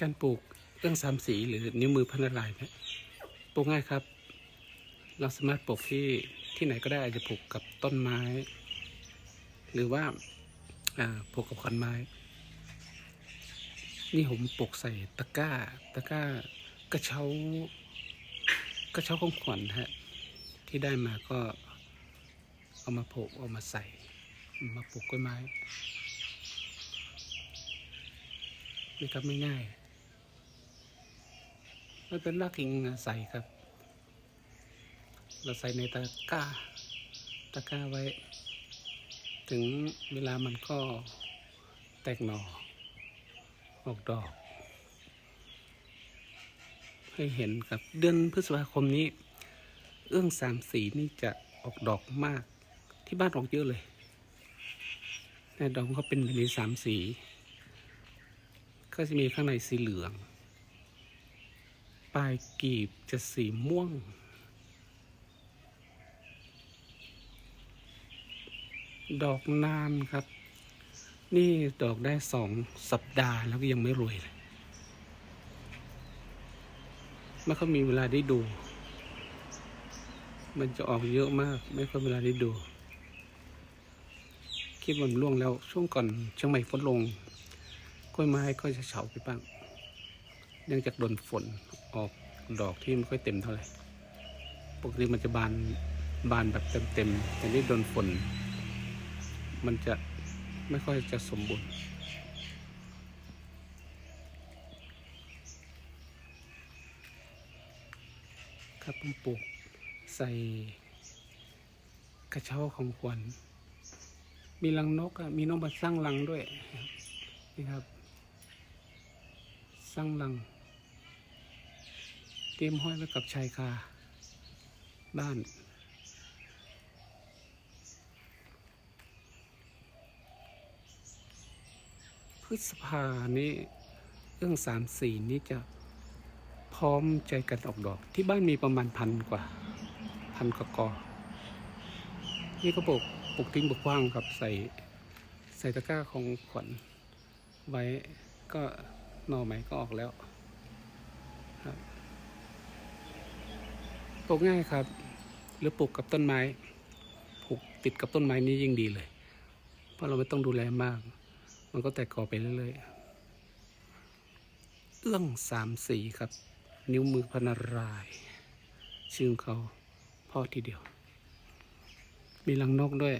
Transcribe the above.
การปลูกเรื่องสามสีหรือนิ้วมือพันลายเนี่ยปลูกง่ายครับ เราสามารถปลูกที่ที่ไหนก็ได้อาจจะปลูกกับต้นไม้ หรือว่าปลูกกับขอนไม้ นี่ผมปลูกใส่ตะกร้า ตะกร้ากระเช้ากระเช้าของขวัญฮะที่ได้มาก็เอามาปลูกเอามาใส่ มาปลูกกล้วยไม้นี่ครับไม่ง่าย มันเป็นรากกิ่งใส่ครับ เราใส่ในตะกร้า ตะกร้าไว้ ถึงเวลามันก็แตกหน่อ ออกดอก ให้เห็นครับ เดือนพฤษภาคมนี้ เอื้องสามสีนี่จะออกดอกมาก ที่บ้านออกเยอะเลยในดอกเขาเป็นแบบนี้สามสี ก็จะมีข้างในสีเหลือง ปลายกีบจะสีม่วง ดอกนานครับ นี่ดอกได้สองสัปดาห์แล้วก็ยังไม่รวยเลยไม่ค่อยมีเวลาได้ดู มันจะออกเยอะมาก ไม่ค่อยเวลาได้ดูคิดว่ามันล่วงแล้วช่วงก่อนเชียงใหม่ฝนลง กล้วยไม้ก็จะเฉาไปบ้าง เนื่องจากโดนฝนออกดอกที่ไม่ค่อยเต็มเท่าไหร่ ปกติมันจะบานบานแบบเต็มๆแต่นี่โดนฝน มันจะไม่ค่อยจะสมบูรณ์ครับผมปลูกใส่กระเช้าของขวัญมีรังนกมีนกมาสร้างรังด้วยนี่ครับ สร้างรัง เตรียมห้อยไว้กับชายคาบ้านพฤษภานี้เรื่องสามสี่นี้จะพร้อมใจกันออกดอก ที่บ้านมีประมาณพันกว่า พันกว่ากอ นี่ก็ปลูกปลูกทิ้งปลูกกว้างครับใส่ใส่ตะกร้าของขวัญไว้ก็หน่อใหม่ก็ออกแล้วครับ ปลูกง่ายครับ หรือปลูกกับต้นไม้ปลูกติดกับต้นไม้นี่ยิ่งดีเลย เพราะเราไม่ต้องดูแลมาก มันก็แตกกอไปเรื่อยๆ เอื้องสามสีครับ นิ้วมือพนาราย ชื่อเขาพ่อทีเดียว มีรังนกด้วย